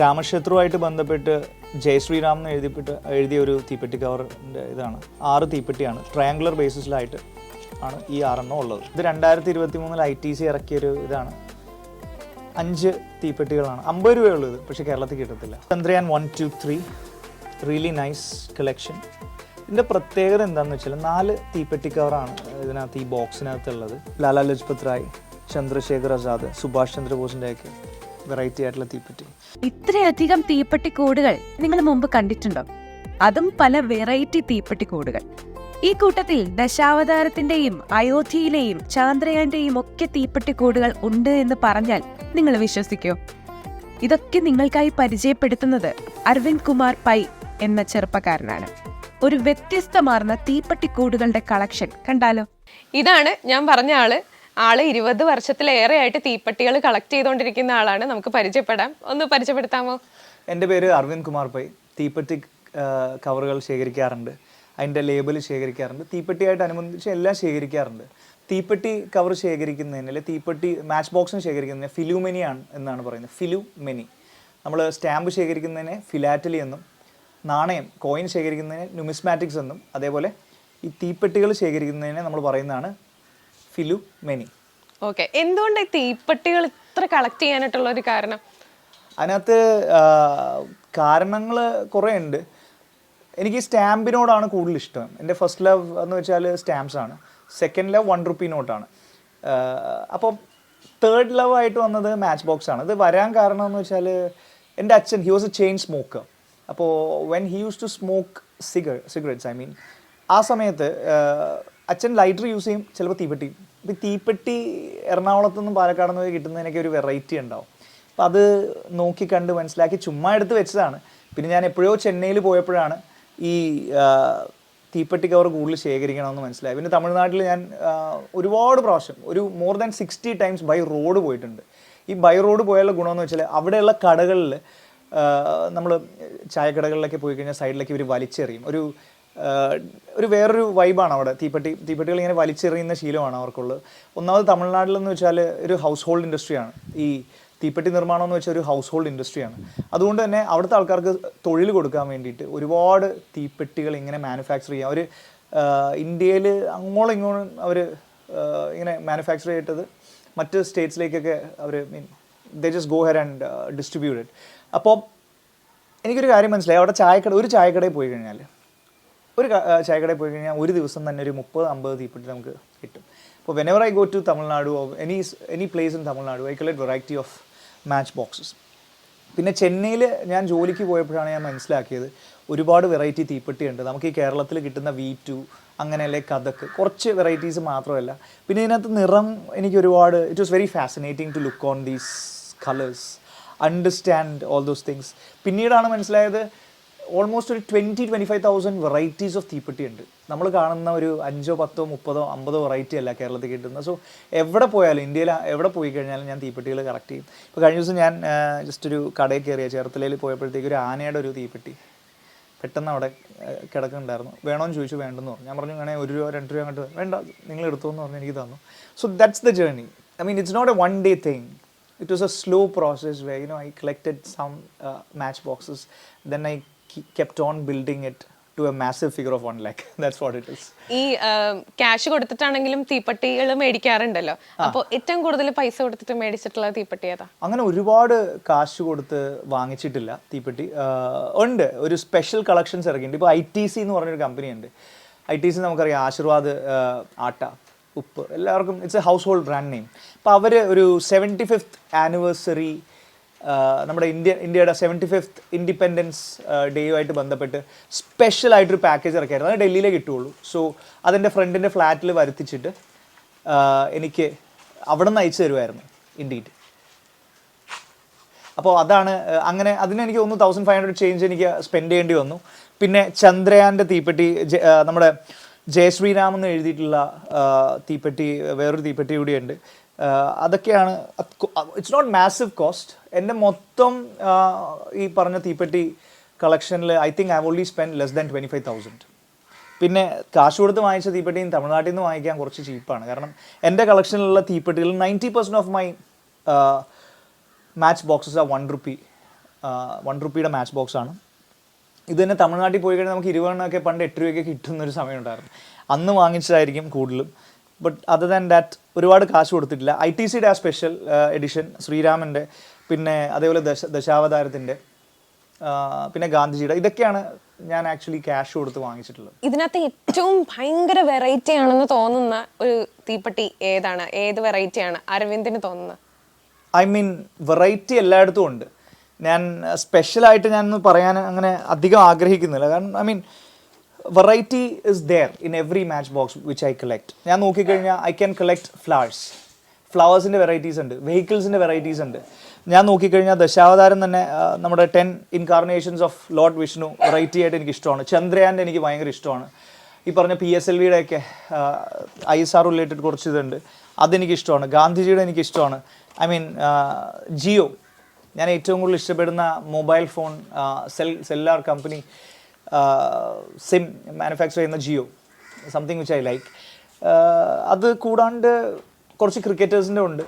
രാമക്ഷേത്രവുമായിട്ട് ബന്ധപ്പെട്ട് ജയശ്രീരാം എന്ന് എഴുതിപ്പെട്ട് എഴുതിയ ഒരു തീപ്പെട്ടി കവറിന്റെ ഇതാണ്. ആറ് തീപ്പെട്ടിയാണ്. ട്രയാങ്കുലർ ബേസിസിലായിട്ട് ആണ് ഈ ആറെണ്ണം ഉള്ളത്. ഇത് രണ്ടായിരത്തി ഇരുപത്തി മൂന്നിൽ ഐ ടി സി ഇറക്കിയൊരു ഇതാണ്. അഞ്ച് തീപ്പെട്ടികളാണ്. അമ്പത് രൂപയുള്ളൂ ഇത് പക്ഷേ കേരളത്തിൽ കിട്ടത്തില്ല. Chandrayaan one two three really nice collection ഇതിന്റെ പ്രത്യേകത എന്താണെന്ന് വെച്ചാൽ നാല് തീപ്പെട്ടി കവറാണ് ഇതിനകത്ത് ഈ ബോക്സിനകത്തുള്ളത് ലാലാ ലജ്പത് റായ് ചന്ദ്രശേഖർ ആസാദ് സുഭാഷ് ചന്ദ്രബോസിന്റെ ഒക്കെ വെറൈറ്റി ആയിട്ടുള്ള തീപ്പെട്ടി. ഇത്രയധികം തീപ്പെട്ടി കൂടുകൾ നിങ്ങൾ മുമ്പ് കണ്ടിട്ടുണ്ടോ? അതും പല വെറൈറ്റി തീപ്പെട്ടി കൂടുകൾ. ഈ കൂട്ടത്തിൽ ദശാവതാരത്തിന്റെയും അയോധ്യയിലെയും ചാന്ദ്രയാന്റെയും ഒക്കെ തീപ്പെട്ടിക്കൂടുകൾ ഉണ്ട് എന്ന് പറഞ്ഞാൽ നിങ്ങൾ വിശ്വസിക്കോ? ഇതൊക്കെ നിങ്ങൾക്കായി പരിചയപ്പെടുത്തുന്നത് അരവിന്ദ് കുമാർ പൈ എന്ന ചെറുപ്പക്കാരനാണ്. ഒരു വ്യത്യസ്തമാർന്ന തീപ്പെട്ടിക്കൂടുകളുടെ കളക്ഷൻ കണ്ടാലോ? ഇതാണ് ഞാൻ പറഞ്ഞ ആൾ ആൾ ഇരുപത് വർഷത്തിലേറെയായിട്ട് തീപ്പെട്ടികൾ കളക്ട് ചെയ്തുകൊണ്ടിരിക്കുന്ന ആളാണ്. നമുക്ക് പരിചയപ്പെടാം. ഒന്ന് പരിചയപ്പെടുത്താമോ? എന്റെ പേര് അരവിന്ദ് കുമാർ പൈ. തീപ്പെട്ടി കവറുകൾ ശേഖരിക്കാറുണ്ട്. അതിന്റെ ലേബൽ ശേഖരിക്കാറുണ്ട്. തീപ്പെട്ടിയായിട്ട് അനുബന്ധിച്ച് എല്ലാം ശേഖരിക്കാറുണ്ട്. തീപ്പെട്ടി കവർ ശേഖരിക്കുന്നതിന് അല്ലെങ്കിൽ തീപ്പെട്ടി മാച്ച് ബോക്സിന് ശേഖരിക്കുന്നതിന് ഫിലുമെനിയാണ് എന്നാണ് പറയുന്നത്. ഫിലുമെനി. നമ്മൾ സ്റ്റാമ്പ് ശേഖരിക്കുന്നതിനെ ഫിലാറ്റലി എന്നും നാണയം കോയിൻ ശേഖരിക്കുന്നതിന് ന്യൂമിസ്മാറ്റിക്സ് എന്നും അതേപോലെ ഈ തീപ്പെട്ടികൾ ശേഖരിക്കുന്നതിനെ നമ്മൾ പറയുന്നതാണ് ഫിലുമെനി ഓക്കെ. എന്തുകൊണ്ട് ഈ തീപ്പെട്ടികൾ ഇത്ര കളക്ട് ചെയ്യാനായിട്ടുള്ള ഒരു കാരണം? അതിനകത്ത് കാരണങ്ങൾ കുറേ ഉണ്ട് എനിക്ക് സ്റ്റാമ്പിനോടാണ് കൂടുതൽ ഇഷ്ടം. എന്റെ ഫസ്റ്റ് ലവ് എന്ന് വെച്ചാൽ സ്റ്റാമ്പ്സ് ആണ്. സെക്കൻഡ് ലവ് വൺ റുപ്പി നോട്ടാണ് അപ്പം തേർഡ് ലവ് ആയിട്ട് വന്നത് മാച്ച് ബോക്സ് ആണ്. ഇത് വരാൻ കാരണം എന്ന് വെച്ചാൽ എന്റെ അച്ഛൻ he was a chain smoker അപ്പോൾ when he use to smoke cigar cigarettes I mean ആ സമയത്ത് അച്ഛൻ ലൈറ്റർ യൂസ് ചെയ്യും ചിലപ്പോൾ തീപ്പെട്ടി. ഇപ്പം തീപ്പെട്ടി എറണാകുളത്തു നിന്നും പാലക്കാട് നിന്ന് കിട്ടുന്നതിനൊക്കെ ഒരു വെറൈറ്റി ഉണ്ടാവും. അപ്പം അത് നോക്കി കണ്ട് മനസ്സിലാക്കി ചുമ്മാ എടുത്ത് വെച്ചതാണ്. പിന്നെ ഞാൻ എപ്പോഴോ ചെന്നൈയിൽ പോയപ്പോഴാണ് ഈ തീപ്പെട്ടി കവർ കൂടുതൽ ശേഖരിക്കണമെന്ന് മനസ്സിലായി പിന്നെ തമിഴ്നാട്ടിൽ ഞാൻ ഒരുപാട് പ്രാവശ്യം ഒരു more than sixty times by road പോയിട്ടുണ്ട്. ഈ ബൈ റോഡ് പോയാലുള്ള ഗുണമെന്ന് വെച്ചാൽ അവിടെയുള്ള കടകളിൽ നമ്മൾ ചായക്കടകളിലൊക്കെ പോയി കഴിഞ്ഞാൽ സൈഡിലേക്ക് ഇവർ വലിച്ചെറിയും. ഒരു ഒരു വേറൊരു വൈബാണ് അവിടെ. തീപ്പെട്ടി തീപ്പെട്ടികൾ ഇങ്ങനെ വലിച്ചെറിയുന്ന ശീലമാണ് അവർക്കുള്ളത്. ഒന്നാമത് തമിഴ്നാട്ടിലെന്ന് വെച്ചാൽ ഒരു ഹൗസ് ഹോൾഡ് ഇൻഡസ്ട്രിയാണ് ഈ തീപ്പെട്ടി നിർമ്മാണം എന്ന് വെച്ചാൽ ഒരു ഹൗസ് ഹോൾഡ് ഇൻഡസ്ട്രിയാണ് അതുകൊണ്ട് തന്നെ അവിടുത്തെ ആൾക്കാർക്ക് തൊഴിൽ കൊടുക്കാൻ വേണ്ടിയിട്ട് ഒരുപാട് തീപ്പെട്ടികൾ ഇങ്ങനെ മാനുഫാക്ചർ ചെയ്യാം. അവർ ഇന്ത്യയിൽ അങ്ങോളം ഇങ്ങോളം അവർ ഇങ്ങനെ മാനുഫാക്ചർ ചെയ്തിട്ടത് മറ്റ് സ്റ്റേറ്റ്സിലേക്കൊക്കെ അവർ mean the just go her and distributed അപ്പോൾ എനിക്കൊരു കാര്യം മനസ്സിലായി. അവിടെ ചായക്കട ഒരു ചായക്കടയിൽ പോയി കഴിഞ്ഞാൽ ഒരു ചായക്കടയിൽ പോയി കഴിഞ്ഞാൽ ഒരു ദിവസം തന്നെ ഒരു മുപ്പത് അമ്പത് തീപ്പെട്ടി നമുക്ക് കിട്ടും. അപ്പോൾ whenever I go to Tamil Nadu any any place in Tamil Nadu I collect variety of match boxes പിന്നെ ചെന്നൈയിൽ ഞാൻ ജോലിക്ക് പോയപ്പോഴാണ് ഞാൻ മനസ്സിലാക്കിയത് ഒരുപാട് വെറൈറ്റി തീപ്പെട്ടി ഉണ്ട്. നമുക്ക് ഈ കേരളത്തിൽ കിട്ടുന്ന വി ടു അങ്ങനെയല്ലേ കഥക്ക് കുറച്ച് വെറൈറ്റീസ് മാത്രമല്ല. പിന്നെ ഇതിനകത്ത് നിറം എനിക്ക് ഒരുപാട് it was very fascinating to look on these colours understand all those things പിന്നീടാണ് മനസ്സിലായത് ഓൾമോസ്റ്റ് ഒരു twenty twenty five thousand varieties of തീപ്പെട്ടി ഉണ്ട്. നമ്മൾ കാണുന്ന ഒരു അഞ്ചോ പത്തോ മുപ്പതോ അമ്പതോ വെറൈറ്റി അല്ല കേരളത്തിൽ കിട്ടുന്നത്. സോ എവിടെ പോയാലും ഇന്ത്യയിൽ എവിടെ പോയി കഴിഞ്ഞാലും ഞാൻ തീപ്പെട്ടികൾ കറക്റ്റ് ചെയ്യും. ഇപ്പോൾ കഴിഞ്ഞ ദിവസം ഞാൻ ജസ്റ്റ് ഒരു കടയിൽ കയറിയ ചേർത്തലയിൽ പോയപ്പോഴത്തേക്ക് ഒരു ആനയുടെ ഒരു തീപ്പെട്ടി പെട്ടെന്ന് അവിടെ കിടക്കുന്നുണ്ടായിരുന്നു. വേണമെന്ന് ചോദിച്ചു വേണ്ടെന്ന് പറഞ്ഞു. ഞാൻ പറഞ്ഞു അങ്ങനെ ഒരു രൂപ രണ്ട് രൂപ അങ്ങോട്ട് വേണ്ട നിങ്ങൾ എടുത്തോ എന്ന് പറഞ്ഞ് എനിക്ക് തന്നു. So that's the journey I mean it's not a one day thing it was a slow process where you know I collected some match boxes then ke- kept on building it to a massive figure of one lakh. That's what it is. ഈ cash കൊടുത്തിട്ടാണെങ്കിലും തീപ്പെട്ടികൾ മേടിക്കാറുണ്ടല്ലോ. അപ്പോൾ ഏറ്റവും കൂടുതൽ പൈസ കൊടുത്തിട്ട് മേടിച്ചിട്ടുള്ള തീപ്പെട്ടി ഏതാ? അങ്ങനെ ഒരുപാട് കാശ് കൊടുത്ത് വാങ്ങിച്ചിട്ടില്ല തീപ്പെട്ടി. ഉണ്ട്. ഒരു സ്പെഷ്യൽ കളക്ഷൻസ് ഇറങ്ങിയിട്ടുണ്ട് ഇപ്പോൾ ഐ ടി സി എന്ന് പറഞ്ഞൊരു കമ്പനി ഉണ്ട്. ഐ ടി സി നമുക്കറിയാം. ആശീർവാദ് ആട്ട ഉപ്പ് എല്ലാവർക്കും it's a household brand name അപ്പോൾ അവർ ഒരു സെവന്റി ഫിഫ്ത്ത് ആനിവേഴ്സറി നമ്മുടെ ഇന്ത്യ ഇന്ത്യയുടെ സെവന്റി ഫിഫ്ത്ത് ഇൻഡിപെൻഡൻസ് ഡേയുമായിട്ട് ബന്ധപ്പെട്ട് സ്പെഷ്യൽ ആയിട്ടൊരു പാക്കേജ് ഇറക്കിയായിരുന്നു. അത് ഡൽഹിയിലേ കിട്ടുള്ളൂ സോ അതെന്റെ ഫ്രണ്ടിന്റെ ഫ്ലാറ്റിൽ വരുത്തിച്ചിട്ട് എനിക്ക് അവിടെ നിന്ന് അയച്ചു തരുമായിരുന്നു ഇൻഡീറ്റ് അപ്പോൾ അതാണ് അങ്ങനെ അതിന് എനിക്ക് ഒന്ന് തൗസൻഡ് ഫൈവ് ഹൺഡ്രഡ് ചേഞ്ച് എനിക്ക് സ്പെൻഡ് ചെയ്യേണ്ടി വന്നു. പിന്നെ ചന്ദ്രയാന്റെ തീപ്പെട്ടി നമ്മുടെ ജയശ്രീരാം എന്ന് എഴുതിയിട്ടുള്ള തീപ്പെട്ടി വേറൊരു തീപ്പെട്ടി കൂടിയുണ്ട്. അതൊക്കെയാണ് ഇറ്റ്സ് നോട്ട് മാസീവ് കോസ്റ്റ് എന്റെ മൊത്തം ഈ പറഞ്ഞ തീപ്പെട്ടി കളക്ഷനിൽ I think I only spend less than twenty five thousand. പിന്നെ കാശ് കൊടുത്ത് വാങ്ങിച്ച തീപ്പെട്ടിയും തമിഴ്നാട്ടിൽ നിന്ന് വാങ്ങിക്കാൻ കുറച്ച് ചീപ്പാണ്. കാരണം എന്റെ കളക്ഷനിലുള്ള തീപ്പെട്ടികൾ ninety percent of my match boxes ആ വൺ റുപ്പി വൺ റുപ്പിയുടെ മാച്ച് ബോക്സ് ആണ്. ഇത് തന്നെ തമിഴ്നാട്ടിൽ പോയി കഴിഞ്ഞാൽ നമുക്ക് ഇരുപതെണ്ണമൊക്കെ പണ്ട് എട്ട് രൂപയ്ക്ക് കിട്ടുന്നൊരു സമയം ഉണ്ടായിരുന്നു. അന്ന് വാങ്ങിച്ചതായിരിക്കും കൂടുതലും. ബട്ട് അതർ ദാൻ ദാറ്റ് ഒരുപാട് കാശ് കൊടുത്തിട്ടില്ല. ഐ ടി സിയുടെ ആ സ്പെഷ്യൽ എഡിഷൻ ശ്രീരാമന്റെ പിന്നെ അതേപോലെ ദശ ദശാവതാരത്തിന്റെ പിന്നെ ഗാന്ധിജിയുടെ ഇതൊക്കെയാണ് ഞാൻ ആക്ച്വലി ക്യാഷ് കൊടുത്ത് വാങ്ങിച്ചിട്ടുള്ളത്. ഇതിനകത്ത് ഏറ്റവും ഭയങ്കര വെറൈറ്റി ആണെന്ന് തോന്നുന്ന ഒരു തീപ്പെട്ടി ഏതാണ്? ഏത് വെറൈറ്റിയാണ് അരവിന്ദിന് തോന്നുന്നത് ഐ മീൻ വെറൈറ്റി എല്ലായിടത്തും ഉണ്ട്. ഞാൻ സ്പെഷ്യലായിട്ട് ഞാൻ ഒന്ന് പറയാൻ അങ്ങനെ അധികം ആഗ്രഹിക്കുന്നില്ല. കാരണം I mean variety is there in every match box which I collect ഞാൻ നോക്കിക്കഴിഞ്ഞാൽ ഐ ക്യാൻ കളക്ട് ഫ്ലവേഴ്സ് ഫ്ലവേഴ്സിന്റെ വെറൈറ്റീസ് ഉണ്ട്. വെഹിക്കിൾസിന്റെ വെറൈറ്റീസ് ഉണ്ട്. ഞാൻ നോക്കിക്കഴിഞ്ഞാൽ ദശാവതാരം തന്നെ നമ്മുടെ ten incarnations of lord Vishnu variety ആയിട്ട് എനിക്ക് ഇഷ്ടമാണ്. ചന്ദ്രയാന്റെ എനിക്ക് ഭയങ്കര ഇഷ്ടമാണ്. ഈ പറഞ്ഞ പി എസ് എൽ വിയുടെ ഒക്കെ ഐ എസ് ആർ റിലേറ്റഡ് കുറച്ച് ഇതുണ്ട്. അതെനിക്ക് ഇഷ്ടമാണ്. ഗാന്ധിജിയുടെ എനിക്ക് ഇഷ്ടമാണ്. I mean Jio. ഞാൻ ഏറ്റവും കൂടുതൽ ഇഷ്ടപ്പെടുന്ന mobile phone cell cellular company sim manufacture ചെയ്യുന്ന Jio. Something which I like അത് കൂടാണ്ട് കുറച്ച് ക്രിക്കറ്റേഴ്സിന്റെ ഉണ്ട്.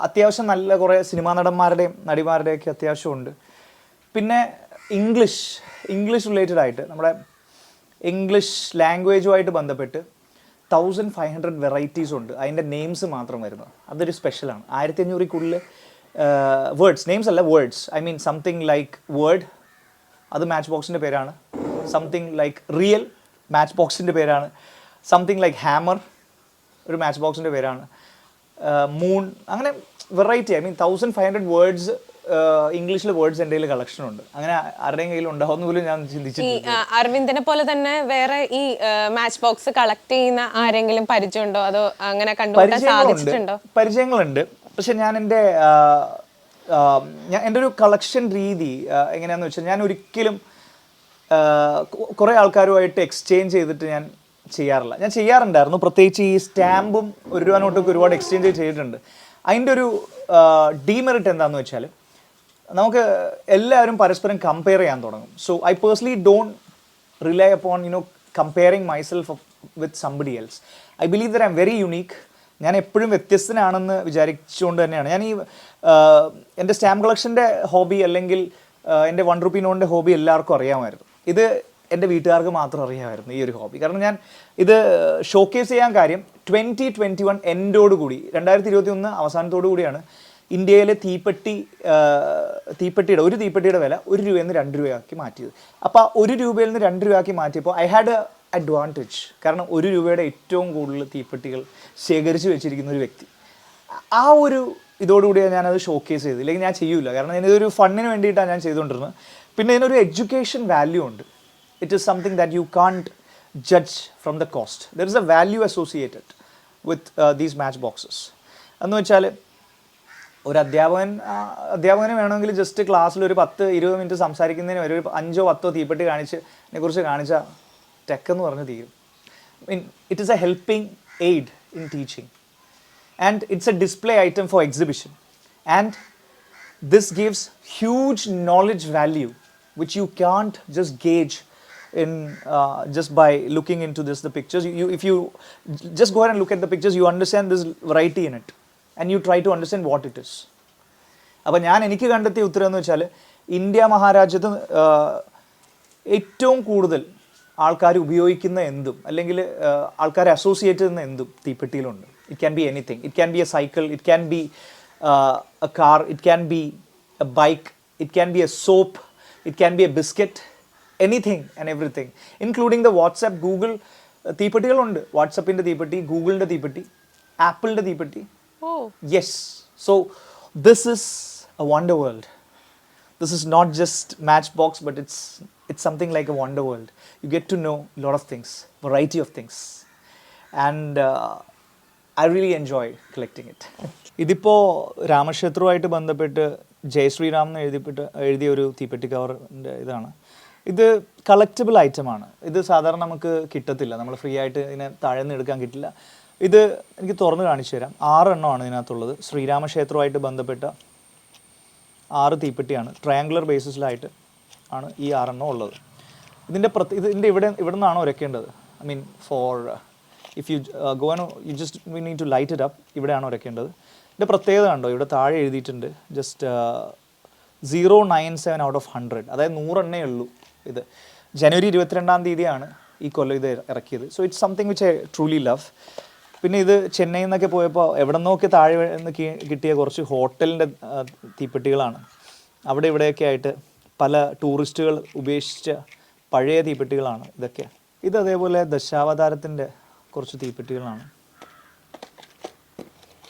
അത്യാവശ്യം നല്ല കുറേ സിനിമാ നടന്മാരുടെയും നടിമാരുടെയൊക്കെ അത്യാവശ്യമുണ്ട്. പിന്നെ ഇംഗ്ലീഷ് ഇംഗ്ലീഷ് റിലേറ്റഡ് ആയിട്ട് നമ്മുടെ ഇംഗ്ലീഷ് ലാംഗ്വേജുമായിട്ട് ബന്ധപ്പെട്ട് തൗസൻഡ് ഫൈവ് ഹൺഡ്രഡ് വെറൈറ്റീസ് ഉണ്ട്. അതിന്റെ നെയിംസ് മാത്രം വരുന്നത്. അതൊരു സ്പെഷ്യലാണ് ആയിരത്തി അഞ്ഞൂറിൽ കൂടുതൽ വേർഡ്സ് നെയിംസ് അല്ല words I mean something like word അത് മാച്ച് ബോക്സിന്റെ പേരാണ്. സംതിങ് ലൈക്ക് റിയൽ മാച്ച് ബോക്സിന്റെ പേരാണ്. സംതിങ് ലൈക്ക് ഹാമർ ഒരു മാച്ച് ബോക്സിന്റെ പേരാണ്. മൂൺ അങ്ങനെ variety I mean thousand five hundred words ഇംഗ്ലീഷിൽ വേർഡ്സ് എന്റെ കയ്യിൽ കളക്ഷൻ ഉണ്ട്. അങ്ങനെ ആരുടെയും കയ്യിൽ ഉണ്ടാവുന്ന പോലും ഞാൻ ചിന്തിച്ചു ചിന്തിച്ചിട്ടില്ല. അരവിന്ദിനെ പോലെ തന്നെ വേറെ ഈ മാച്ച് ബോക്സ് കളക്ട് ചെയ്യുന്ന ആരെങ്കിലും പരിചയമുണ്ടോ? അതോ അങ്ങനെ സാധിച്ചിട്ടുണ്ടോ? പരിചയങ്ങളുണ്ട്. പക്ഷെ ഞാൻ എന്റെ ഞാൻ എന്റെ ഒരു കളക്ഷൻ രീതി എങ്ങനെയാണെന്ന് വെച്ചാൽ ഞാൻ ഒരിക്കലും കുറേ ആൾക്കാരുമായിട്ട് എക്സ്ചേഞ്ച് ചെയ്തിട്ട് ഞാൻ ചെയ്യാറില്ല. ഞാൻ ചെയ്യാറുണ്ടായിരുന്നു. പ്രത്യേകിച്ച് ഈ സ്റ്റാമ്പും ഒരു രൂപ നോട്ടൊക്കെ ഒരുപാട് എക്സ്ചേഞ്ച് ചെയ്തിട്ടുണ്ട്. അതിന്റെ ഒരു ഡീമെറിറ്റ് എന്താണെന്ന് വെച്ചാൽ നമുക്ക് എല്ലാവരും പരസ്പരം കമ്പയർ ചെയ്യാൻ തുടങ്ങും. So I personally don't rely upon you know comparing myself with somebody else I believe that I very unique ഞാൻ എപ്പോഴും വ്യത്യസ്തനാണെന്ന് വിചാരിച്ചുകൊണ്ട് തന്നെയാണ്. ഞാൻ ഈ എന്റെ സ്റ്റാമ്പ് കളക്ഷന്റെ ഹോബി അല്ലെങ്കിൽ എന്റെ വൺ റുപ്പി നോണിന്റെ ഹോബി എല്ലാവർക്കും അറിയാമായിരുന്നു. ഇത് എന്റെ വീട്ടുകാർക്ക് മാത്രം അറിയാമായിരുന്നു ഈ ഒരു ഹോബി. കാരണം ഞാൻ ഇത് ഷോക്കേസ് ചെയ്യാൻ കാര്യം ട്വന്റി ട്വന്റി വൺ എൻഡോട് കൂടി രണ്ടായിരത്തി ഇരുപത്തി ഒന്ന് അവസാനത്തോടു കൂടിയാണ് ഇന്ത്യയിലെ തീപ്പെട്ടി തീപ്പെട്ടിയുടെ ഒരു തീപ്പെട്ടിയുടെ വില ഒരു രൂപയിൽ നിന്ന് രണ്ട് രൂപയാക്കി മാറ്റിയത്. അപ്പോൾ ഒരു രൂപയിൽ നിന്ന് രണ്ട് രൂപയാക്കി മാറ്റിയപ്പോൾ ഐ ഹാഡ് എ അഡ്വാന്റേജ് കാരണം ഒരു രൂപയുടെ ഏറ്റവും കൂടുതൽ തീപ്പെട്ടികൾ ശേഖരിച്ച് വെച്ചിരിക്കുന്ന ഒരു വ്യക്തി. ആ ഒരു ഇതോടുകൂടിയാണ് ഞാനത് ഷോക്കേസ് ചെയ്തത്. ഇല്ലെങ്കിൽ ഞാൻ ചെയ്യൂല. കാരണം ഞാനിതൊരു ഫണ്ണിന് വേണ്ടിയിട്ടാണ് ഞാൻ ചെയ്തുകൊണ്ടിരുന്നത്. പിന്നെ ഇതിനൊരു എഡ്യൂക്കേഷൻ വാല്യൂ ഉണ്ട്. It something that you can't judge from the cost. There is a value associated with uh, these match boxes. എന്ന് വെച്ചാൽ ഒരു അധ്യാപകൻ അധ്യാപകന് വേണമെങ്കിൽ ജസ്റ്റ് ക്ലാസ്സിൽ ഒരു പത്ത് ഇരുപത് മിനിറ്റ് സംസാരിക്കുന്നതിന് ഒരു അഞ്ചോ പത്തോ തീപ്പെട്ടി കാണിച്ച് കുറിച്ച് കാണിച്ച ടെക് എന്ന് പറഞ്ഞ് തീരും mean it is a helping aid in teaching and it's a display item for exhibition and this gives huge knowledge value which you can't just gauge in uh, just by looking into this the pictures. You, you if you just go ahead and look at the pictures you understand this variety in it. And you try to understand what it is. അപ്പോൾ ഞാൻ എനിക്ക് കണ്ടെത്തിയ ഉത്തരം എന്ന് വെച്ചാൽ India മഹാരാജ്യത്ത് ഏറ്റവും കൂടുതൽ ആൾക്കാർ ഉപയോഗിക്കുന്ന എന്തും അല്ലെങ്കിൽ ആൾക്കാരെ അസോസിയേറ്റ് ചെയ്യുന്ന എന്തും തീപ്പെട്ടിയിലുണ്ട്. It can be anything it can be a cycle it can be a car it can be a bike it can be a soap it can be a biscuit anything and everything including the WhatsApp Google തീപ്പെട്ടികളുണ്ട് വാട്സപ്പിന്റെ തീപ്പെട്ടി ഗൂഗിളിന്റെ തീപ്പെട്ടി ആപ്പിളിന്റെ തീപ്പെട്ടി ഓ Yes. So this is a wonder world. This is not just Matchbox, but it's it's something like a wonder world. You get to know a lot of things, variety of things, and uh, I really enjoy collecting it. ഇതിപ്പോൾ രാമക്ഷേത്രവുമായിട്ട് ബന്ധപ്പെട്ട് ജയശ്രീറാം എന്ന് എഴുതിപ്പെട്ട് എഴുതിയ ഒരു തീപ്പെട്ടി കവറിന്റെ ഇതാണ് ഇത് collectible ഐറ്റമാണ് ഇത് സാധാരണ നമുക്ക് കിട്ടത്തില്ല. നമ്മൾ ഫ്രീ ആയിട്ട് ഇതിനെ താഴെ നിന്ന് എടുക്കാൻ കിട്ടില്ല. ഇത് എനിക്ക് തുറന്ന് കാണിച്ചു തരാം. ആറ് എണ്ണമാണ് ഇതിനകത്തുള്ളത്. ശ്രീരാമക്ഷേത്രവുമായിട്ട് ബന്ധപ്പെട്ട ആറ് തീപ്പെട്ടിയാണ്. ട്രയാങ്കുലർ ബേസിസിലായിട്ട് ആണ് ഈ ആറെണ്ണം ഉള്ളത്. ഇതിന്റെ പ്രത്യേക ഇതിന്റെ ഇവിടെ ഇവിടെ നിന്നാണ് ഉരക്കേണ്ടത് I mean for if you go an you just we need to light it up ഇവിടെയാണ് ഉരക്കേണ്ടത് ഇതിന്റെ പ്രത്യേകത കണ്ടോ? ഇവിടെ താഴെ എഴുതിയിട്ടുണ്ട്. Just zero nine seven out of hundred അതായത് നൂറെണ്ണേ ഉള്ളൂ. ഇത് ജനുവരി ഇരുപത്തിരണ്ടാം തീയതിയാണ് ഈ കൊല്ലം ഇത് ഇറക്കിയത്. So it's something which I truly love പിന്നെ ഇത് ചെന്നൈയിൽ നിന്നൊക്കെ പോയപ്പോൾ എവിടെ നിന്നൊക്കെ താഴെ നിന്ന് കിട്ടിയ കുറച്ച് ഹോട്ടലിന്റെ തീപ്പെട്ടികളാണ്. അവിടെ ഇവിടെയൊക്കെ ആയിട്ട് പല ടൂറിസ്റ്റുകൾ ഉപേക്ഷിച്ച പഴയ തീപ്പെട്ടികളാണ് ഇതൊക്കെ. ഇത് അതേപോലെ ദശാവതാരത്തിന്റെ കുറച്ച് തീപ്പെട്ടികളാണ്.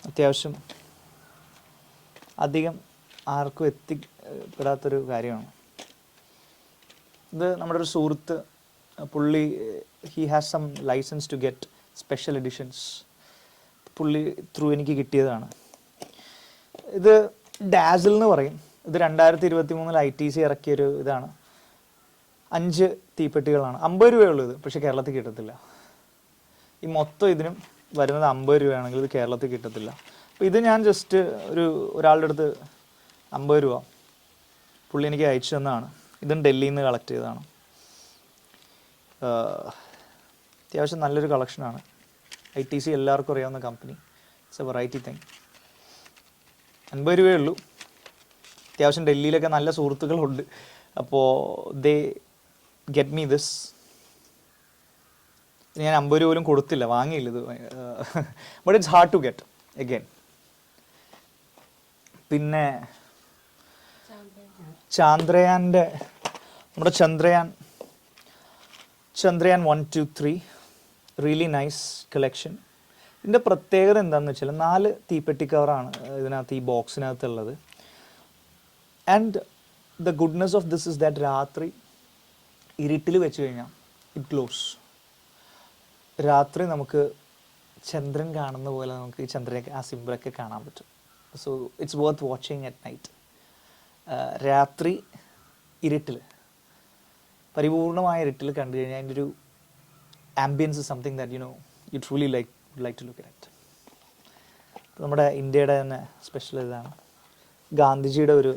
അത്യാവശ്യം അധികം ആർക്കും എത്തിപ്പെടാത്തൊരു കാര്യമാണ്. ഇത് നമ്മുടെ ഒരു സുഹൃത്ത് പുള്ളി he has some license to get special editions പുള്ളി ത്രൂ എനിക്ക് കിട്ടിയതാണ്. ഇത് ഡാസിൽ എന്ന് പറയും. ഇത് രണ്ടായിരത്തി ഇരുപത്തി മൂന്നിൽ ഐ ടി സി ഇറക്കിയൊരു ഇതാണ്. അഞ്ച് തീപ്പെട്ടികളാണ്. അമ്പത് രൂപയുള്ളൂ ഇത് പക്ഷേ കേരളത്തിൽ കിട്ടത്തില്ല. ഈ മൊത്തം ഇതിനും വരുന്നത് അമ്പത് രൂപയാണെങ്കിൽ ഇത് കേരളത്തിൽ കിട്ടത്തില്ല. അപ്പോൾ ഇത് ഞാൻ ജസ്റ്റ് ഒരു ഒരാളുടെ അടുത്ത് അമ്പത് രൂപ പുള്ളി എനിക്ക് അയച്ചു തന്നതാണ്. ഇതും ഡൽഹിയിൽ നിന്ന് കളക്ട് ചെയ്തതാണ് അത്യാവശ്യം നല്ലൊരു കളക്ഷനാണ് ഐ ടി സി എല്ലാവർക്കും അറിയാവുന്ന company it's a variety thing അൻപത് രൂപയേ ഉള്ളൂ. അത്യാവശ്യം ഡൽഹിയിലൊക്കെ നല്ല സുഹൃത്തുക്കളുണ്ട്. അപ്പോൾ ദേ ഗെറ്റ് മീ ദിസ് ഞാൻ അമ്പത് രൂപ പോലും കൊടുത്തില്ല. വാങ്ങിയില്ല ഇത്. But it's hard to get again പിന്നെ ചാന്ദ്രയാന്റെ നമ്മുടെ Chandrayaan Chandrayaan one two three really nice collection ഇതിന്റെ പ്രത്യേകത എന്താണെന്ന് വെച്ചാൽ നാല് തീപ്പെട്ടി കവറാണ് ഇതിനകത്ത് ഈ ബോക്സിനകത്തുള്ളത്. And the goodness of this is that രാത്രി ഇരുട്ടിൽ വെച്ച് കഴിഞ്ഞാൽ ഇറ്റ് ഗ്ലോസ് രാത്രി നമുക്ക് ചന്ദ്രൻ കാണുന്ന പോലെ നമുക്ക് ഈ ചന്ദ്രനെ ആ സിമ്പിളൊക്കെ കാണാൻ പറ്റും. So it's worth watching at night രാത്രി ഇരുട്ടിൽ പരിപൂർണമായ ഇരുട്ടിൽ കണ്ടു കഴിഞ്ഞാൽ അതിന്റെ ഒരു ambience something that you know you truly like like to look at നമ്മുടെ ഇന്ത്യയുടെ തന്നെ സ്പെഷ്യൽ ഇതാണ്. ഗാന്ധിജിയുടെ ഒരു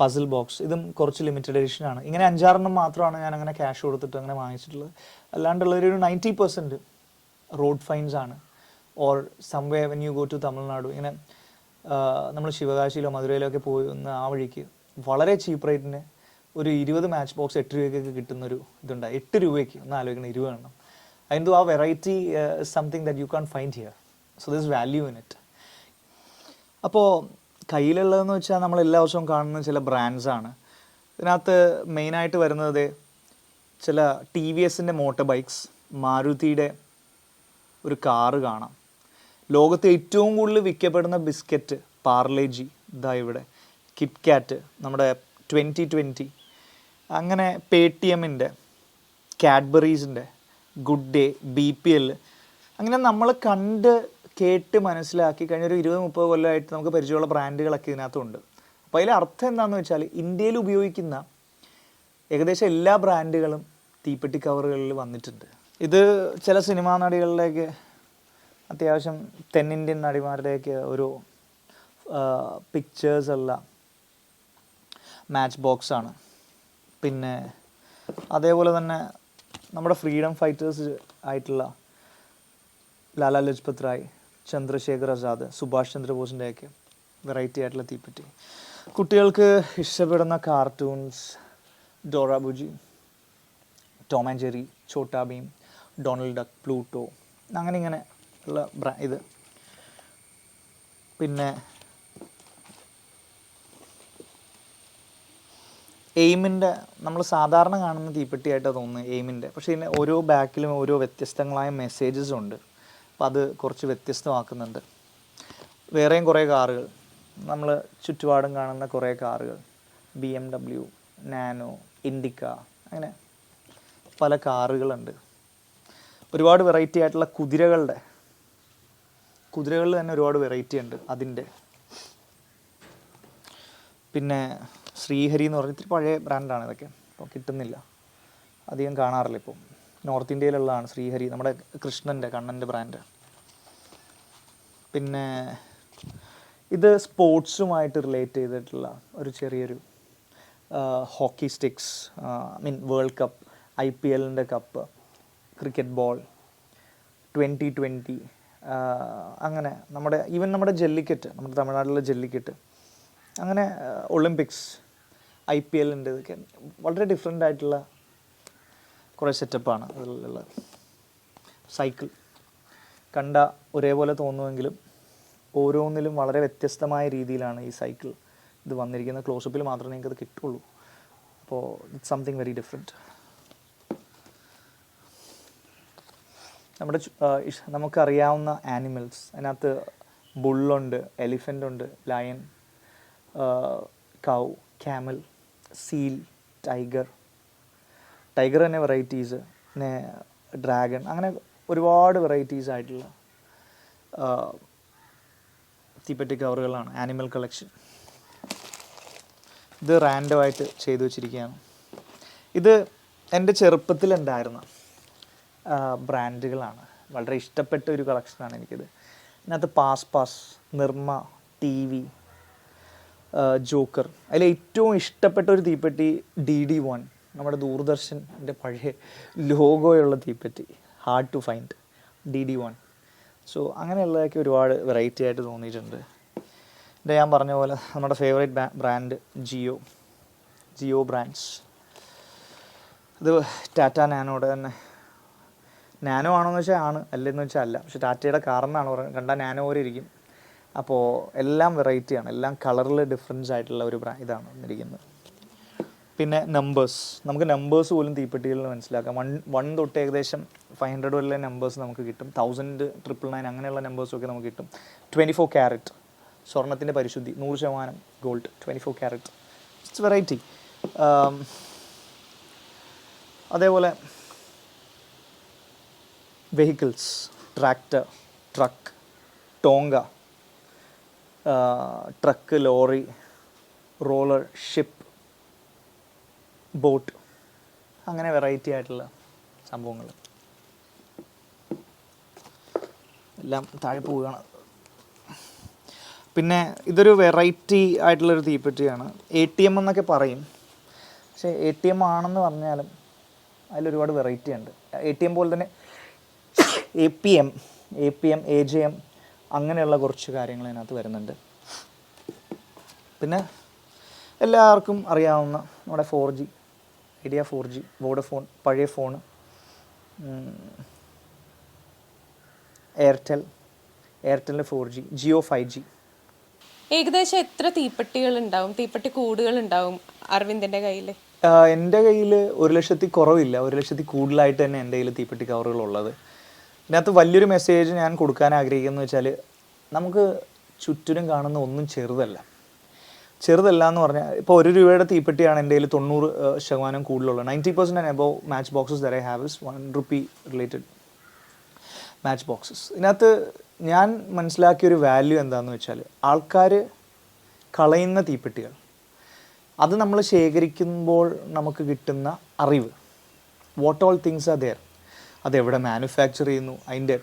പസിൽ ബോക്സ് ഇതും കുറച്ച് ലിമിറ്റഡ് എഡിഷൻ ആണ്. ഇങ്ങനെ അഞ്ചാറെണ്ണം മാത്രമാണ് ഞാൻ അങ്ങനെ ക്യാഷ് കൊടുത്തിട്ട് അങ്ങനെ വാങ്ങിച്ചിട്ടുള്ളത്. അല്ലാണ്ടുള്ളൊരു നയന്റി പെർസെന്റ് റോഡ് ഫൈൻസ് ആണ്. Or someway when you go to Tamil Nadu ഇങ്ങനെ നമ്മൾ ശിവകാശിയിലോ മധുരയിലോ ഒക്കെ പോകുന്ന ആ വഴിക്ക് വളരെ ചീപ്പ് റേറ്റിന് ഒരു ഇരുപത് മാച്ച് ബോക്സ് എട്ട് രൂപയ്ക്കൊക്കെ കിട്ടുന്നൊരു ഇതുണ്ട് എട്ട് രൂപയ്ക്ക്. ഒന്ന് ആലോചിക്കണം ഇരുപത് എണ്ണം. അതിന്റെ ആ variety something that you can find here so this value in it അപ്പോൾ കയ്യിലുള്ളതെന്ന് വെച്ചാൽ നമ്മൾ എല്ലാ ദിവസവും കാണുന്ന ചില ബ്രാൻഡ്സാണ് ഇതിനകത്ത് മെയിനായിട്ട് വരുന്നത് ചില ടി വി എസിന്റെ മോട്ടോർ ബൈക്സ് മാരുതിയുടെ ഒരു കാറ് കാണാം. ലോകത്ത് ഏറ്റവും കൂടുതൽ വിൽക്കപ്പെടുന്ന ബിസ്ക്കറ്റ് പാർലേജി ഇതാ ഇവിടെ. കിറ്റ്കാറ്റ് നമ്മുടെ ട്വന്റി ട്വന്റി അങ്ങനെ പേ ടി എമ്മിന്റെ കാഡ്ബറീസിന്റെ good day B P L അങ്ങനെ നമ്മൾ കണ്ട് കേട്ട് മനസ്സിലാക്കി കഴിഞ്ഞ ഒരു ഇരുപത് മുപ്പത് കൊല്ലമായിട്ട് നമുക്ക് പരിചയമുള്ള ബ്രാൻഡുകളൊക്കെ ഇതിനകത്തുണ്ട്. അപ്പോൾ അതിലെ അർത്ഥം എന്താണെന്ന് വെച്ചാൽ ഇന്ത്യയിൽ ഉപയോഗിക്കുന്ന ഏകദേശം എല്ലാ ബ്രാൻഡുകളും തീപ്പെട്ടി കവറുകളിൽ വന്നിട്ടുണ്ട്. ഇത് ചില സിനിമാ നടികളുടെയൊക്കെ അത്യാവശ്യം തെന്നിന്ത്യൻ നടിമാരുടെയൊക്കെ ഒരു പിക്ചേഴ്സ് എല്ലാം മാച്ച് ബോക്സ് ആണ്. പിന്നെ അതേപോലെ തന്നെ നമ്മുടെ ഫ്രീഡം ഫൈറ്റേഴ്സ് ആയിട്ടുള്ള ലാലാ ലജ്പത് റായ് ചന്ദ്രശേഖർ ആസാദ് സുഭാഷ് ചന്ദ്രബോസിന്റെയൊക്കെ വെറൈറ്റി ആയിട്ടുള്ള തീപ്പറ്റി കുട്ടികൾക്ക് ഇഷ്ടപ്പെടുന്ന cartoons Dora Bujji Tom and Jerry Chhota Bheem Donald Duck Pluto അങ്ങനെ ഇങ്ങനെ ഉള്ള ഇത്. പിന്നെ എയിമിന്റെ നമ്മൾ സാധാരണ കാണുന്ന തീപ്പെട്ടിയായിട്ടാണ് തോന്നുന്നത് എയിമിന്റെ. പക്ഷേ ഇതിന് ഓരോ ബാക്കിലും ഓരോ വ്യത്യസ്തങ്ങളായ മെസ്സേജസ് ഉണ്ട്. അപ്പോൾ അത് കുറച്ച് വ്യത്യസ്തമാക്കുന്നുണ്ട്. വേറെയും കുറേ കാറുകൾ. നമ്മൾ ചുറ്റുപാടും കാണുന്ന കുറേ കാറുകൾ. B M W nano Indica അങ്ങനെ പല കാറുകളുണ്ട്. ഒരുപാട് വെറൈറ്റി ആയിട്ടുള്ള കുതിരകളുടെ കുതിരകളിൽ തന്നെ ഒരുപാട് വെറൈറ്റി ഉണ്ട് അതിന്റെ. പിന്നെ ശ്രീഹരി എന്ന് പറഞ്ഞ ഇത്തിരി പഴയ ബ്രാൻഡാണ് ഇതൊക്കെ. അപ്പോൾ കിട്ടുന്നില്ല. അധികം കാണാറില്ല ഇപ്പോൾ നോർത്ത് ഇന്ത്യയിലുള്ളതാണ് ശ്രീഹരി. നമ്മുടെ കൃഷ്ണന്റെ കണ്ണന്റെ ബ്രാൻഡ് പിന്നെ ഇത് സ്പോർട്സുമായിട്ട് റിലേറ്റ് ചെയ്തിട്ടുള്ള ഒരു ചെറിയൊരു hockey sticks I mean world cup I P എല്ലിന്റെ cup cricket ball twenty twenty അങ്ങനെ നമ്മുടെ ഈവൻ നമ്മുടെ ജെല്ലിക്കറ്റ് നമ്മുടെ തമിഴ്നാട്ടിലെ ജെല്ലിക്കറ്റ് അങ്ങനെ ഒളിമ്പിക്സ് ഐ പി എല്ലിന്റെ ഇതൊക്കെ വളരെ ഡിഫറെന്റ് ആയിട്ടുള്ള കുറേ സെറ്റപ്പാണ് അതിലുള്ള സൈക്കിൾ കണ്ട ഒരേപോലെ തോന്നുമെങ്കിലും ഓരോന്നിലും വളരെ വ്യത്യസ്തമായ രീതിയിലാണ് ഈ സൈക്കിൾ ഇത് വന്നിരിക്കുന്ന ക്ലോസപ്പിൽ മാത്രമേ അത് കിട്ടുള്ളൂ. അപ്പോൾ ഇറ്റ്സ് സംതിങ് വെരി ഡിഫറെന്റ് നമ്മുടെ നമുക്കറിയാവുന്ന ആനിമൽസ് അതിനകത്ത് ബുള്ളുണ്ട് എലിഫന്റ് ഉണ്ട് lion cow camel seal tiger tiger തന്നെ വെറൈറ്റീസ് പിന്നെ ഡ്രാഗൺ അങ്ങനെ ഒരുപാട് വെറൈറ്റീസ് ആയിട്ടുള്ള തീപ്പറ്റി കവറുകളാണ് ആനിമൽ കളക്ഷൻ ഇത് റാൻഡമായിട്ട് ചെയ്തു വെച്ചിരിക്കുകയാണ്. ഇത് എന്റെ ചെറുപ്പത്തിലുണ്ടായിരുന്ന ബ്രാൻഡുകളാണ്. വളരെ ഇഷ്ടപ്പെട്ട ഒരു കളക്ഷനാണ് എനിക്കിത്. ഇതിനകത്ത് pass pass Nirma T V joker. അതിൽ ഏറ്റവും ഇഷ്ടപ്പെട്ട ഒരു തീപ്പെട്ടി ഡി ഡി വൺ നമ്മുടെ ദൂരദർശന്റെ പഴയ ലോഗോയുള്ള തീപ്പെട്ടി hard to find D D one. So അങ്ങനെയുള്ളതൊക്കെ ഒരുപാട് വെറൈറ്റി ആയിട്ട് തോന്നിയിട്ടുണ്ട്. എന്റെ ഞാൻ പറഞ്ഞ പോലെ നമ്മുടെ favourite brand Jio Jio brands ഇത് ടാറ്റ നാനോടെ തന്നെ നാനോ ആണോന്ന് വെച്ചാൽ ആണ് അല്ലെന്ന് വെച്ചാൽ അല്ല. പക്ഷെ ടാറ്റയുടെ കാറെന്നാണ് പറയുന്നത് കണ്ടാൽ നാനോ പോലെ ഇരിക്കും. അപ്പോൾ എല്ലാം വെറൈറ്റിയാണ് എല്ലാം കളറിൽ ഡിഫറൻസ് ആയിട്ടുള്ള ഒരു ഇതാണ് വന്നിരിക്കുന്നത്. പിന്നെ നമ്പേഴ്സ് നമുക്ക് നമ്പേഴ്സ് പോലും തീപ്പെട്ടികളിൽ മനസ്സിലാക്കാം. വൺ വൺ തൊട്ട് ഏകദേശം ഫൈവ് ഹൺഡ്രഡ് വരെ നമ്പേഴ്സ് നമുക്ക് കിട്ടും. തൗസൻഡ് ട്രിപ്പിൾ നയൻ അങ്ങനെയുള്ള നമ്പേഴ്സൊക്കെ നമുക്ക് കിട്ടും. ട്വന്റി ഫോർ ക്യാരറ്റ് സ്വർണത്തിന്റെ പരിശുദ്ധി. നൂറ് ശതമാനം gold twenty four carat it's variety അതേപോലെ vehicles tractor truck tonka truck lorry roller ship boat അങ്ങനെ വെറൈറ്റി ആയിട്ടുള്ള സംഭവങ്ങൾ. എല്ലാം താഴെ പോവുകയാണ്. പിന്നെ ഇതൊരു വെറൈറ്റി ആയിട്ടുള്ളൊരു തീപ്പെട്ടിയാണ്. എ ടി എം എന്നൊക്കെ പറയും. പക്ഷേ എ ടി എം ആണെന്ന് പറഞ്ഞാലും അതിലൊരുപാട് വെറൈറ്റി ഉണ്ട്. എ ടി എം പോലെ തന്നെ A P M A P M A J M അങ്ങനെയുള്ള കുറച്ച് കാര്യങ്ങൾ അതിനകത്ത് വരുന്നുണ്ട്. പിന്നെ എല്ലാവർക്കും അറിയാവുന്ന നമ്മുടെ four G Idea four G Vodafone പഴയ phone Airtel എയർടെലിന്റെ four G Jio five G ഏകദേശം എത്ര തീപ്പെട്ടികൾ ഉണ്ടാവും തീപ്പെട്ടി കൂടുകൾ ഉണ്ടാവും അരവിന്ദന്റെ കയ്യിൽ എന്റെ കയ്യിൽ ഒരു ലക്ഷത്തി കുറവില്ല. ഒരു ലക്ഷത്തി കൂടുതലായിട്ട് തന്നെ എന്റെ കയ്യിൽ തീപ്പെട്ടി കവറുകളുള്ളത്. ഇതിനകത്ത് വലിയൊരു മെസ്സേജ് ഞാൻ കൊടുക്കാൻ ആഗ്രഹിക്കുന്നത് വെച്ചാൽ നമുക്ക് ചുറ്റിനും കാണുന്ന ഒന്നും ചെറുതല്ല. ചെറുതല്ല എന്ന് പറഞ്ഞാൽ ഇപ്പോൾ ഒരു രൂപയുടെ തീപ്പെട്ടിയാണ് എന്റെ കയ്യിൽ തൊണ്ണൂറ് ശതമാനം കൂടുതലുള്ളത്. Ninety percent and above match boxes that I have is one rupee related match boxes ഇതിനകത്ത് ഞാൻ മനസ്സിലാക്കിയ ഒരു വാല്യൂ എന്താണെന്ന് വെച്ചാൽ ആൾക്കാർ കളയുന്ന തീപ്പെട്ടികൾ. അത് നമ്മൾ ശേഖരിക്കുമ്പോൾ നമുക്ക് കിട്ടുന്ന അറിവ്. What all things are there അതെവിടെ മാനുഫാക്ചർ ചെയ്യുന്നു അതിന്റെ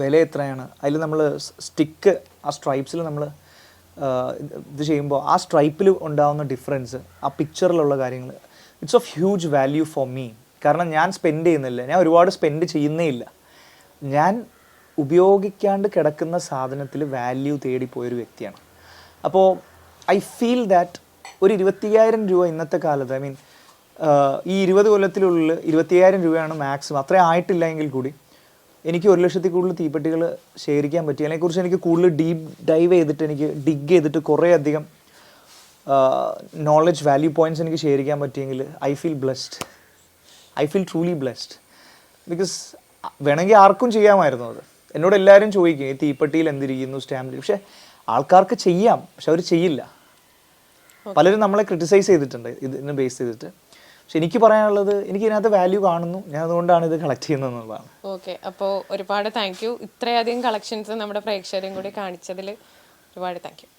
വില എത്രയാണ് അതിൽ നമ്മൾ സ്റ്റിക്ക് ആ സ്ട്രൈപ്സിൽ നമ്മൾ ഇത് ചെയ്യുമ്പോൾ ആ സ്ട്രൈപ്പിൽ ഉണ്ടാകുന്ന ഡിഫറൻസ് ആ പിക്ചറിലുള്ള കാര്യങ്ങൾ it's of huge value for me കാരണം ഞാൻ സ്പെൻഡ് ചെയ്യുന്നില്ല ഞാൻ ഒരുപാട് സ്പെൻഡ് ചെയ്യുന്നേ ഇല്ല. ഞാൻ ഉപയോഗിക്കാണ്ട് കിടക്കുന്ന സാധനത്തിൽ വാല്യൂ തേടിപ്പോയൊരു വ്യക്തിയാണ്. അപ്പോൾ ഐ ഫീൽ ദാറ്റ് ഒരു ഇരുപത്തിയ്യായിരം രൂപ ഇന്നത്തെ കാലത്ത് ഐ മീൻ ഈ ഇരുപത് കൊല്ലത്തിനുള്ളിൽ ഇരുപത്തിയ്യായിരം രൂപയാണ് മാക്സിമം. അത്രയും ആയിട്ടില്ല എങ്കിൽ കൂടി എനിക്ക് ഒരു ലക്ഷത്തിൽ കൂടുതൽ തീപ്പെട്ടികൾ ശേഖരിക്കാൻ പറ്റി. അതിനെക്കുറിച്ച് എനിക്ക് കൂടുതൽ ഡീപ്പ് ഡൈവ് ചെയ്തിട്ട് എനിക്ക് ഡിഗ് ചെയ്തിട്ട് കുറേ അധികം നോളജ് വാല്യൂ പോയിന്റ്സ് എനിക്ക് ശേഖരിക്കാൻ പറ്റിയെങ്കിൽ I feel blessed I feel truly blessed because വേണമെങ്കിൽ ആർക്കും ചെയ്യാമായിരുന്നു അത്. എന്നോട് എല്ലാവരും ചോദിക്കും ഈ തീപ്പെട്ടിയിൽ എന്തിരിക്കുന്നു സ്റ്റാമ്പിൽ പക്ഷേ ആൾക്കാർക്ക് ചെയ്യാം പക്ഷെ അവർ ചെയ്യില്ല. പലരും നമ്മളെ ക്രിട്ടിസൈസ് ചെയ്തിട്ടുണ്ട് ഇതിനെ ബേസ് ചെയ്തിട്ട്. പക്ഷെ എനിക്ക് പറയാനുള്ളത് എനിക്ക് ഇതിനകത്ത് വാല്യൂ കാണുന്നു. ഞാൻ അതുകൊണ്ടാണ് ഇത് കളക്ട് ചെയ്യുന്നത് ഓക്കെ അപ്പോൾ ഒരുപാട് താങ്ക് യു ഇത്രയധികം കളക്ഷൻസ് നമ്മുടെ പ്രേക്ഷകരെയും കൂടി കാണിച്ചതിൽ ഒരുപാട് താങ്ക് യു